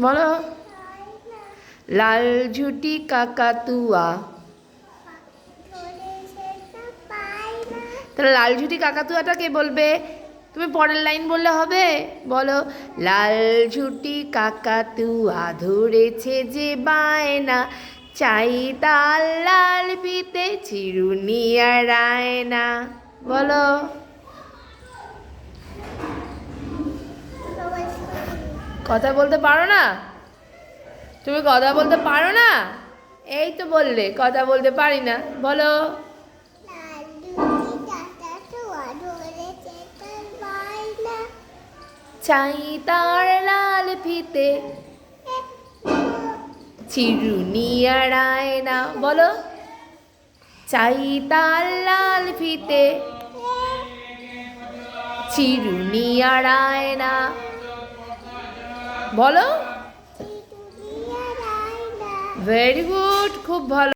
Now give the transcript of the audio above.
বলো। লাল ঝুটি কাকাতুয়া তাহলে লাল ঝুটি কাকাতুয়াটা কে বলবে? তুমি পরের লাইন বললে হবে। বলো। লাল ঝুটি কাকাতুয়া ধরেছে যে বায়না, চাই তাল লাল পিতে চিরুনিয়া আর আয়না। বলো। কথা বলতে পারো না? তুমি কথা বলতে পারো না? এই তো বললে, কথা বলতে পারি না। বলো। চাই তার লাল ফিতে। চিরুনি আর আয়না। বলো। চাই তার লাল ফিতে। চিরুনি আর আয়না। বলো? ভেরি গুড খুব ভালো।